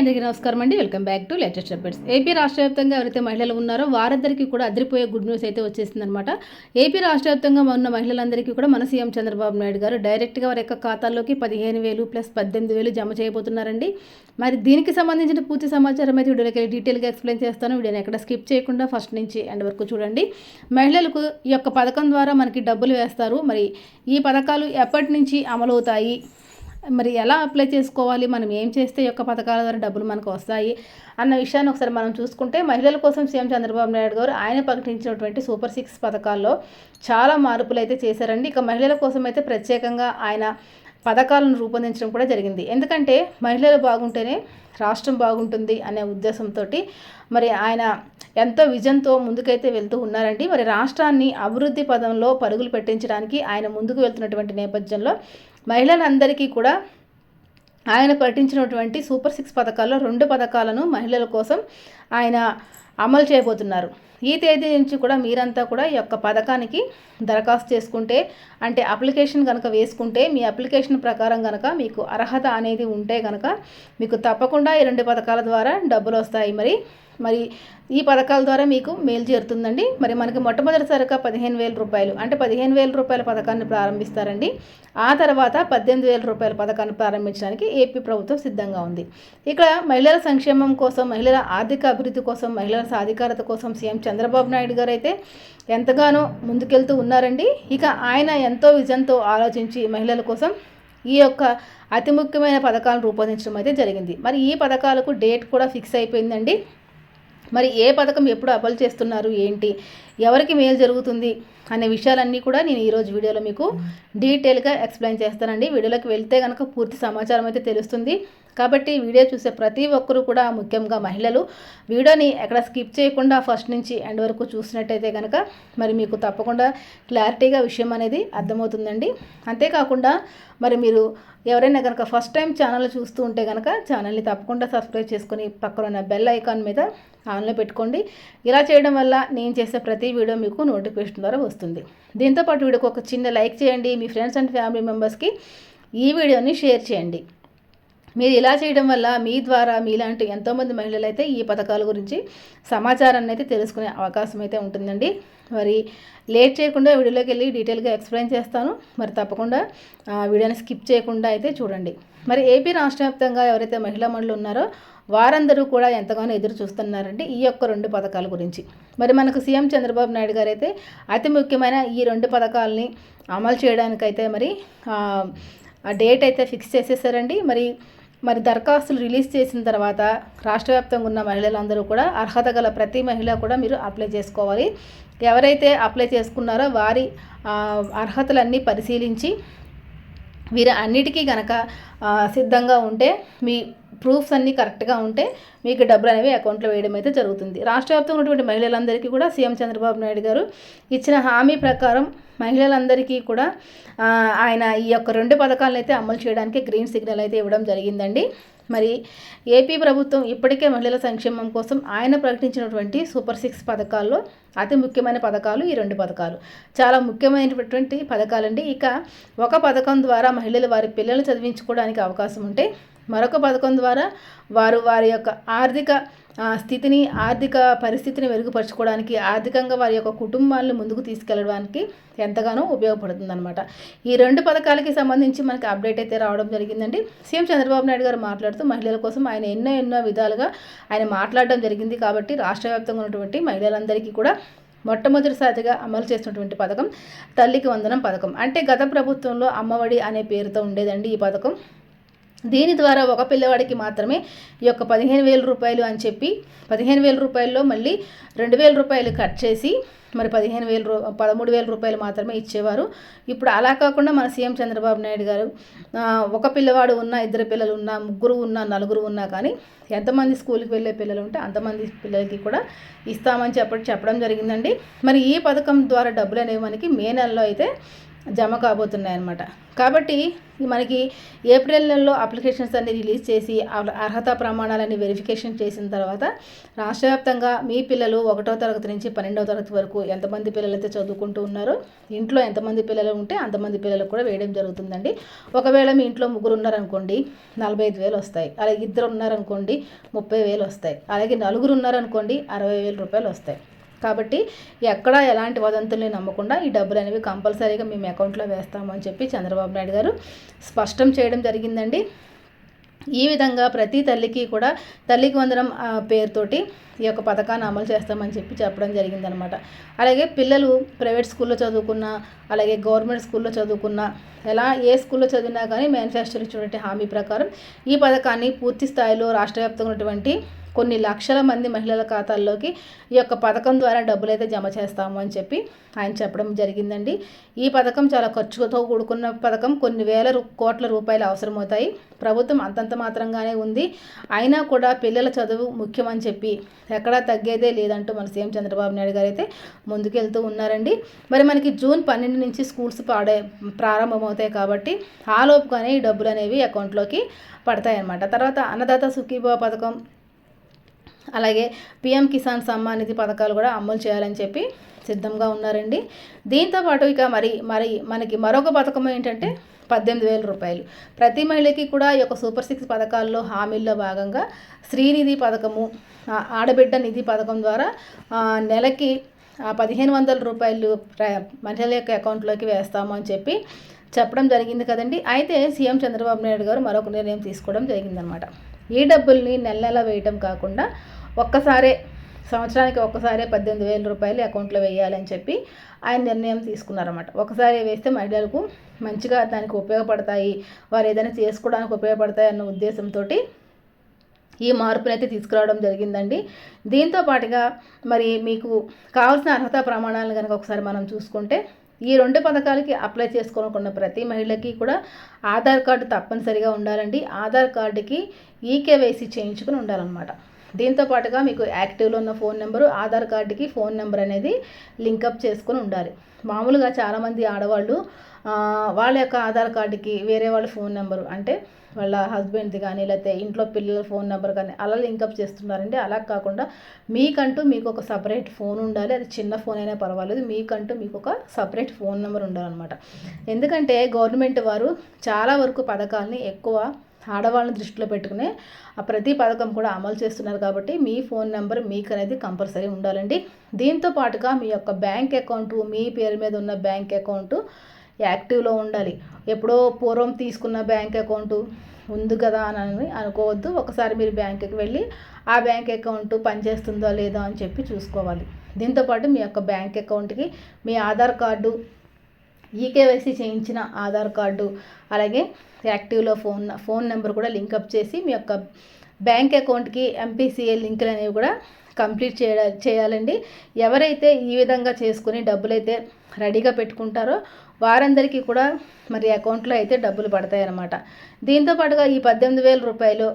అందరికీ నమస్కారం అండి. Welcome back to latest updates AP రాష్ట్ర వ్యాప్తంగా ఎవరైతే మహిళలు ఉన్నారో వారందరికీ కూడా అదిరిపోయే గుడ్ న్యూస్ అయితే వచ్చేసిందనమాట ఏపీ రాష్ట్ర వ్యాప్తంగా ఉన్న మహిళలందరికీ కూడా మన సీఎం చంద్రబాబు నాయుడు గారు డైరెక్ట్గా వారి యొక్క ఖాతాల్లోకి పదిహేను వేలు ప్లస్ పద్దెనిమిది వేలు జమ చేయబోతున్నారండి. మరి దీనికి సంబంధించిన పూర్తి సమాచారం అయితే వీడియోకి వెళ్ళి డీటెయిల్గా ఎక్స్ప్లెయిన్ చేస్తాను. వీడియోని ఎక్కడ స్కిప్ చేయకుండా ఫస్ట్ నుంచి ఎండ్ వరకు చూడండి. మహిళలకు ఈ యొక్క పథకం ద్వారా మనకి డబ్బులు వేస్తారు. మరి ఈ పథకాలు ఎప్పటి నుంచి అమలవుతాయి? మరి ఎలా అప్లై చేసుకోవాలి? మనం ఏం చేస్తే యొక్క పథకాల ద్వారా డబ్బులు మనకు వస్తాయి? అన్న విషయాన్ని ఒకసారి మనం చూసుకుంటే మహిళల కోసం సీఎం చంద్రబాబు నాయుడు గారు ఆయన ప్రకటించినటువంటి సూపర్ సిక్స్ పథకాల్లో చాలా మార్పులు అయితే చేశారండి. ఇక మహిళల కోసం అయితే ప్రత్యేకంగా ఆయన పథకాలను రూపొందించడం కూడా జరిగింది. ఎందుకంటే మహిళలు బాగుంటేనే రాష్ట్రం బాగుంటుంది అనే ఉద్దేశంతో మరి ఆయన ఎంతో విజన్తో ముందుకైతే వెళ్తూ ఉన్నారండి. మరి రాష్ట్రాన్ని అభివృద్ధి పదంలో పరుగులు పెట్టించడానికి ఆయన ముందుకు వెళ్తున్నటువంటి నేపథ్యంలో మహిళలందరికీ కూడా ఆయన ప్రకటించినటువంటి సూపర్ సిక్స్ పథకాల్లో రెండు పథకాలను మహిళల కోసం ఆయన అమలు చేయబోతున్నారు. ఈ తేదీ నుంచి కూడా మీరంతా కూడా ఈ యొక్క పథకానికి దరఖాస్తు చేసుకుంటే అంటే అప్లికేషన్ కనుక వేసుకుంటే మీ అప్లికేషన్ ప్రకారం కనుక మీకు అర్హత అనేది ఉంటే కనుక మీకు తప్పకుండా ఈ రెండు పథకాల ద్వారా డబ్బులు వస్తాయి. మరి మరి ఈ పథకాల ద్వారా మీకు మేలు చేరుతుందండి. మరి మనకి మొట్టమొదటిసారిగా పదిహేను వేల రూపాయలు. అంటే పదిహేను వేల రూపాయల పథకాన్ని ప్రారంభిస్తారండి. ఆ తర్వాత పద్దెనిమిది వేల రూపాయల పథకాన్ని ప్రారంభించడానికి ఏపీ ప్రభుత్వం సిద్ధంగా ఉంది. ఇక్కడ మహిళల సంక్షేమం కోసం మహిళల ఆర్థిక అభివృద్ధి కోసం మహిళల సాధికారత కోసం సీఎం చంద్రబాబు నాయుడు గారు అయితే ఎంతగానో ముందుకెళ్తూ ఉన్నారండి. ఇక ఆయన ఎంతో విజన్తో ఆలోచించి మహిళల కోసం ఈ యొక్క అతి ముఖ్యమైన పథకాలను రూపొందించడం అయితే జరిగింది. మరి ఈ పథకాలకు డేట్ కూడా ఫిక్స్ అయిపోయిందండి. మరి ఏ పథకం ఎప్పుడు అమలు చేస్తున్నారు ఏంటి ఎవరికి మేలు జరుగుతుంది అనే విషయాలన్నీ కూడా నేను ఈరోజు వీడియోలో మీకు డీటెయిల్గా ఎక్స్ప్లెయిన్ చేస్తానండి. వీడియోలోకి వెళ్తే కనుక పూర్తి సమాచారం అయితే తెలుస్తుంది. కాబట్టి వీడియో చూసే ప్రతి ఒక్కరూ కూడా ముఖ్యంగా మహిళలు వీడియోని ఎక్కడ స్కిప్ చేయకుండా ఫస్ట్ నుంచి ఎండ్ వరకు చూసినట్టయితే కనుక మరి మీకు తప్పకుండా క్లారిటీగా విషయం అనేది అర్థమవుతుందండి. అంతేకాకుండా మరి మీరు ఎవరైనా కనుక ఫస్ట్ టైం ఛానల్ చూస్తూ ఉంటే కనుక ఛానల్ని తప్పకుండా సబ్స్క్రైబ్ చేసుకొని పక్కన ఉన్న బెల్ ఐకాన్ మీద ఆన్లో పెట్టుకోండి. ఇలా చేయడం వల్ల నేను చేసే ప్రతి వీడియో మీకు నోటిఫికేషన్ ద్వారా వస్తుంది. దీంతోపాటు వీడియోకి ఒక చిన్న లైక్ చేయండి. మీ ఫ్రెండ్స్ అండ్ ఫ్యామిలీ మెంబర్స్కి ఈ వీడియోని షేర్ చేయండి. మీరు ఇలా చేయడం వల్ల మీ ద్వారా మీలాంటి ఎంతోమంది మహిళలు అయితే ఈ పథకాల గురించి సమాచారాన్ని అయితే తెలుసుకునే అవకాశం అయితే ఉంటుందండి. మరి లేట్ చేయకుండా వీడియోలోకి వెళ్ళి డీటెయిల్గా ఎక్స్ప్లెయిన్ చేస్తాను. మరి తప్పకుండా వీడియోని స్కిప్ చేయకుండా అయితే చూడండి. మరి ఏపీ రాష్ట్ర వ్యాప్తంగా ఎవరైతే మహిళా మండలు ఉన్నారో వారందరూ కూడా ఎంతగానో ఎదురు చూస్తున్నారండి ఈ యొక్క రెండు పథకాల గురించి. మరి మనకు సీఎం చంద్రబాబు నాయుడు గారు అయితే అతి ముఖ్యమైన ఈ రెండు పథకాలని అమలు చేయడానికైతే మరి ఆ డేట్ అయితే ఫిక్స్ చేసేసారండి. మరి మరి దరఖాస్తులు రిలీజ్ చేసిన తర్వాత రాష్ట్ర వ్యాప్తంగా ఉన్న మహిళలందరూ కూడా అర్హత గల ప్రతి మహిళ కూడా మీరు అప్లై చేసుకోవాలి. ఎవరైతే అప్లై చేసుకున్నారో వారి అర్హతలన్నీ పరిశీలించి వీరు అన్నిటికీ కనుక సిద్ధంగా ఉంటే మీ ప్రూఫ్స్ అన్నీ కరెక్ట్గా ఉంటే మీకు డబ్బులు అనేవి అకౌంట్లో వేయడం అయితే జరుగుతుంది. రాష్ట్ర వ్యాప్తంగా ఉన్నటువంటి మహిళలందరికీ కూడా సీఎం చంద్రబాబు నాయుడు గారు ఇచ్చిన హామీ ప్రకారం మహిళలందరికీ కూడా ఆయన ఈ యొక్క రెండు పథకాలను అయితే అమలు చేయడానికి గ్రీన్ సిగ్నల్ అయితే ఇవ్వడం జరిగిందండి. మరి ఏపీ ప్రభుత్వం ఇప్పటికే మహిళల సంక్షేమం కోసం ఆయన ప్రకటించినటువంటి సూపర్ సిక్స్ పథకాల్లో అతి ముఖ్యమైన పథకాలు ఈ రెండు పథకాలు. చాలా ముఖ్యమైనటువంటి పథకాలండి. ఇక ఒక పథకం ద్వారా మహిళలు వారి పిల్లలు చదివించుకోవడానికి అవకాశం ఉంటే మరొక పథకం ద్వారా వారు వారి యొక్క ఆర్థిక స్థితిని ఆర్థిక పరిస్థితిని మెరుగుపరచుకోవడానికి ఆర్థికంగా వారి యొక్క కుటుంబాలను ముందుకు తీసుకెళ్ళడానికి ఎంతగానో ఉపయోగపడుతుందన్నమాట. ఈ రెండు పథకాలకి సంబంధించి మనకి అప్డేట్ అయితే రావడం జరిగిందండి. సీఎం చంద్రబాబు నాయుడు గారు మాట్లాడుతూ మహిళల కోసం ఆయన ఎన్నో ఎన్నో విధాలుగా ఆయన మాట్లాడడం జరిగింది కాబట్టి రాష్ట్ర వ్యాప్తంగా ఉన్నటువంటి మహిళలందరికీ కూడా మొట్టమొదటిసారిగా అమలు చేస్తున్నటువంటి పథకం తల్లికి వందనం పథకం. అంటే గత ప్రభుత్వంలో అమ్మఒడి అనే పేరుతో ఉండేదండి ఈ పథకం. దీని ద్వారా ఒక పిల్లవాడికి మాత్రమే ఈ యొక్క పదిహేను వేల రూపాయలు అని చెప్పి పదిహేను వేల రూపాయల్లో మళ్ళీ రెండు వేల రూపాయలు కట్ చేసి మరి పదిహేను వేల రూ పదమూడు వేల రూపాయలు మాత్రమే ఇచ్చేవారు. ఇప్పుడు అలా కాకుండా మన సీఎం చంద్రబాబు నాయుడు గారు ఒక పిల్లవాడు ఉన్న ఇద్దరు పిల్లలు ఉన్న ముగ్గురు ఉన్న నలుగురు ఉన్నా కానీ ఎంతమంది స్కూల్కి వెళ్ళే పిల్లలు ఉంటే అంతమంది పిల్లలకి కూడా ఇస్తామని చెప్పడం చెప్పడం జరిగిందండి. మరి ఈ పథకం ద్వారా డబ్బులు అనేవి మనకి మే నెలలో అయితే జమ కాబోతున్నాయి అన్నమాట. కాబట్టి మనకి ఏప్రిల్ నెలలో అప్లికేషన్స్ అన్ని రిలీజ్ చేసి అర్హ- అర్హత ప్రమాణాలని వెరిఫికేషన్ చేసిన తర్వాత రాష్ట్ర వ్యాప్తంగా మీ పిల్లలు ఒకటో తరగతి నుంచి పన్నెండవ తరగతి వరకు ఎంతమంది పిల్లలు అయితే చదువుకుంటూ ఉన్నారో ఇంట్లో ఎంతమంది పిల్లలు ఉంటే అంతమంది పిల్లలకు కూడా వేయడం జరుగుతుందండి. ఒకవేళ మీ ఇంట్లో ముగ్గురు ఉన్నారనుకోండి నలభై ఐదు వేలు వస్తాయి. అలాగే ఇద్దరు ఉన్నారనుకోండి ముప్పై వేలు వస్తాయి. అలాగే నలుగురు ఉన్నారనుకోండి అరవై వేల రూపాయలు వస్తాయి. కాబట్టి ఎక్కడ ఎలాంటి వదంతుల్ని నమ్మకుండా ఈ డబ్బులు అనేవి కంపల్సరీగా మేము అకౌంట్లో వేస్తామని చెప్పి చంద్రబాబు నాయుడు గారు స్పష్టం చేయడం జరిగిందండి. ఈ విధంగా ప్రతి తల్లికి కూడా తల్లికి వందనం ఆ, పేరుతోటి ఈ యొక్క పథకాన్ని అమలు చేస్తామని చెప్పి చెప్పడం జరిగిందనమాట. అలాగే పిల్లలు ప్రైవేట్ స్కూల్లో చదువుకున్న అలాగే గవర్నమెంట్ స్కూల్లో చదువుకున్న ఎలా ఏ స్కూల్లో చదివినా కానీ మేనిఫెస్టోలో ఇచ్చినటువంటి హామీ ప్రకారం ఈ పథకాన్ని పూర్తి స్థాయిలో రాష్ట్ర వ్యాప్తంగా ఉన్నటువంటి కొన్ని లక్షల మంది మహిళల ఖాతాల్లోకి ఈ యొక్క పథకం ద్వారా డబ్బులు అయితే జమ చేస్తాము అని చెప్పి ఆయన చెప్పడం జరిగిందండి. ఈ పథకం చాలా ఖర్చుతో కూడుకున్న పథకం. కొన్ని వేల కోట్ల రూపాయలు అవసరమవుతాయి. ప్రభుత్వం అంతంత మాత్రంగానే ఉంది. అయినా కూడా పిల్లల చదువు ముఖ్యమని చెప్పి ఎక్కడా తగ్గేదే లేదంటూ మన సీఎం చంద్రబాబు నాయుడు గారు అయితే ముందుకెళ్తూ ఉన్నారండి. మరి మనకి జూన్ పన్నెండు నుంచి స్కూల్స్ పాడే ప్రారంభమవుతాయి కాబట్టి ఆ ఈ డబ్బులు అనేవి అకౌంట్లోకి పడతాయి అన్నమాట తర్వాత అన్నదాత సుఖీభవ పథకం అలాగే పిఎం కిసాన్ సమ్మాన్ నిధి పథకాలు కూడా అమలు చేయాలని చెప్పి సిద్ధంగా ఉన్నారండి. దీంతో పాటు ఇక మరి మరి మనకి మరొక పథకం ఏంటంటే పద్దెనిమిది వేల రూపాయలు. ప్రతి మహిళకి కూడా ఈ యొక్క సూపర్ సిక్స్ పథకాల్లో హామీల్లో భాగంగా శ్రీనిధి పథకము ఆడబిడ్డ నిధి పథకం ద్వారా నెలకి పదిహేను వందల రూపాయలు మహిళల యొక్క అకౌంట్లోకి వేస్తాము అని చెప్పి చెప్పడం జరిగింది కదండి. అయితే సీఎం చంద్రబాబు నాయుడు గారు మరొక నిర్ణయం తీసుకోవడం జరిగిందనమాట. ఈ డబ్బుల్ని నెల నెల వేయటం కాకుండా ఒక్కసారే సంవత్సరానికి ఒక్కసారే పద్దెనిమిది వేల రూపాయలు అకౌంట్లో వేయాలని చెప్పి ఆయన నిర్ణయం తీసుకున్నారన్నమాట. ఒకసారి వేస్తే మహిళలకు మంచిగా దానికి ఉపయోగపడతాయి వారు ఏదైనా చేసుకోవడానికి ఉపయోగపడతాయి అన్న ఉద్దేశంతో ఈ మార్పుని అయితే తీసుకురావడం జరిగిందండి. దీంతో పాటుగా మరి మీకు కావాల్సిన అర్హత ప్రమాణాలను కనుక ఒకసారి మనం చూసుకుంటే ఈ రెండు పథకాలకి అప్లై చేసుకోనుకున్న ప్రతి మహిళకి కూడా ఆధార్ కార్డు తప్పనిసరిగా ఉండాలండి. ఆధార్ కార్డుకి ఈకేవైసీ చేయించుకుని ఉండాలన్నమాట. దీంతో పాటుగా మీకు యాక్టివ్లో ఉన్న ఫోన్ నెంబరు ఆధార్ కార్డుకి ఫోన్ నెంబర్ అనేది లింకప్ చేసుకుని ఉండాలి. మామూలుగా చాలామంది ఆడవాళ్ళు వాళ్ళ యొక్క ఆధార్ కార్డుకి వేరే వాళ్ళ ఫోన్ నెంబరు అంటే వాళ్ళ హస్బెండ్ది కానీ లేకపోతే ఇంట్లో పిల్లల ఫోన్ నెంబర్ కానీ అలా లింకప్ చేస్తున్నారండి. అలా కాకుండా మీకంటూ మీకు ఒక సపరేట్ ఫోన్ ఉండాలి. అది చిన్న ఫోన్ అయినా పర్వాలేదు. మీకంటూ మీకు ఒక సపరేట్ ఫోన్ నెంబర్ ఉండాలన్నమాట. ఎందుకంటే గవర్నమెంట్ వారు చాలా వరకు పథకాలని ఎక్కువ ఆడవాళ్ళని దృష్టిలో పెట్టుకునే ఆ ప్రతి పథకం కూడా అమలు చేస్తున్నారు కాబట్టి మీ ఫోన్ నెంబర్ మీకు అనేది కంపల్సరీ ఉండాలండి. దీంతో పాటుగా మీ యొక్క బ్యాంక్ అకౌంట్ మీ పేరు మీద ఉన్న బ్యాంక్ అకౌంట్ యాక్టివ్లో ఉండాలి. ఎప్పుడో పూర్వం తీసుకున్న బ్యాంక్ అకౌంట్ ఉంది కదా అని అనుకోవద్దు. ఒకసారి మీరు బ్యాంకుకి వెళ్ళి ఆ బ్యాంక్ అకౌంట్ పనిచేస్తుందో లేదో అని చెప్పి చూసుకోవాలి. దీంతోపాటు మీ యొక్క బ్యాంక్ అకౌంట్కి మీ ఆధార్ కార్డు ఈకేవైసీ చేయించిన ఆధార్ కార్డు అలాగే యాక్టివ్లో ఫోన్ ఫోన్ నెంబర్ కూడా లింకప్ చేసి మీ యొక్క బ్యాంక్ అకౌంట్కి ఎంపీసీఏ లింకులు అనేవి కూడా కంప్లీట్ చేయ చేయాలండి. ఎవరైతే ఈ విధంగా చేసుకుని డబ్బులైతే రెడీగా పెట్టుకుంటారో వారందరికీ కూడా మరి అకౌంట్లో అయితే డబ్బులు పడతాయి అన్నమాట దీంతో పాటుగా ఈ పద్దెనిమిది వేల రూపాయలు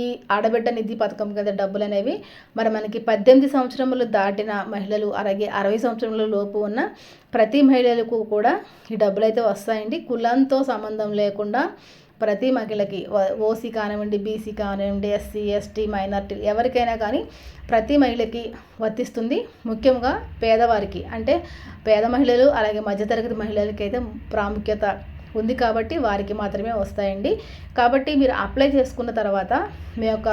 ఈ ఆడబిడ్డ నిధి పథకం కింద డబ్బులు అనేవి మరి మనకి పద్దెనిమిది సంవత్సరములు దాటిన మహిళలు అలాగే అరవై సంవత్సరముల లోపు ఉన్న ప్రతి మహిళలకు కూడా ఈ డబ్బులు అయితే వస్తాయండి. కులంతో సంబంధం లేకుండా ప్రతి మహిళకి ఓసీ కానివ్వండి బీసీ కానివ్వండి ఎస్సీ ఎస్టీ మైనార్టీ ఎవరికైనా కానీ ప్రతి మహిళకి వర్తిస్తుంది. ముఖ్యంగా పేదవారికి. అంటే పేద మహిళలు అలాగే మధ్యతరగతి మహిళలకి అయితే ప్రాముఖ్యత ఉంది కాబట్టి వారికి మాత్రమే వస్తాయండి. కాబట్టి మీరు అప్లై చేసుకున్న తర్వాత మీ యొక్క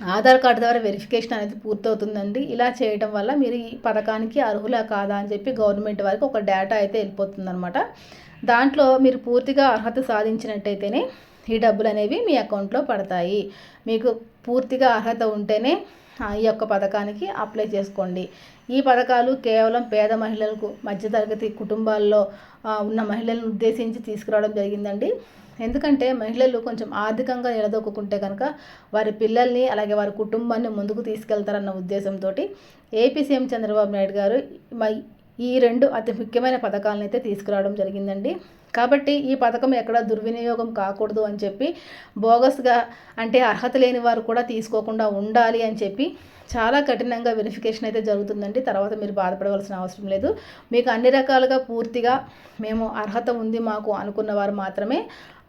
ఆధార్ కార్డు ద్వారా వెరిఫికేషన్ అనేది పూర్తవుతుందండి. ఇలా చేయడం వల్ల మీరు ఈ పథకానికి అర్హులా కాదా అని చెప్పి గవర్నమెంట్ వారికి ఒక డేటా అయితే వెళ్ళిపోతుందన్నమాట. దాంట్లో మీరు పూర్తిగా అర్హత సాధించినట్టయితేనే ఈ డబ్బులు అనేవి మీ అకౌంట్లో పడతాయి. మీకు పూర్తిగా అర్హత ఉంటేనే ఈ యొక్క పథకానికి అప్లై చేసుకోండి. ఈ పథకాలు కేవలం పేద మహిళలకు మధ్యతరగతి కుటుంబాల్లో ఉన్న మహిళలను ఉద్దేశించి తీసుకురావడం జరిగిందండి. ఎందుకంటే మహిళలు కొంచెం ఆర్థికంగా నిలదొక్కుంటే కనుక వారి పిల్లల్ని అలాగే వారి కుటుంబాన్ని ముందుకు తీసుకెళ్తారన్న ఉద్దేశంతో ఏపీ సీఎం చంద్రబాబు నాయుడు గారు ఈ రెండు అతి ముఖ్యమైన పథకాలను అయితే తీసుకురావడం జరిగిందండి. కాబట్టి ఈ పథకం ఎక్కడ దుర్వినియోగం కాకూడదు అని చెప్పి బోగస్గా అంటే అర్హత లేని వారు కూడా తీసుకోకుండా ఉండాలి అని చెప్పి చాలా కఠినంగా వెరిఫికేషన్ అయితే జరుగుతుందండి. తర్వాత మీరు బాధపడవలసిన అవసరం లేదు. మీకు అన్ని రకాలుగా పూర్తిగా మేము అర్హత ఉంది మాకు అనుకున్న వారు మాత్రమే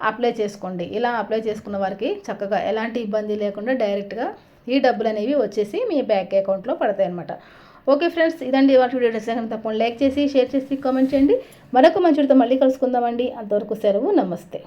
అప్లై చేసుకోండి. ఇలా అప్లై చేసుకున్న వారికి చక్కగా ఎలాంటి ఇబ్బంది లేకుండా డైరెక్ట్గా ఈ డబ్బులు అనేవి వచ్చేసి మీ బ్యాంక్ అకౌంట్లో పడతాయి అన్నమాట ఓకే ఫ్రెండ్స్ ఇదండి వాటి వీడియో నచ్చితే తప్పకుండా లైక్ చేసి షేర్ చేసి కామెంట్ చేయండి. మరొక మంచితో మళ్ళీ కలుసుకుందామండి. అంతవరకు సెలవు నమస్తే.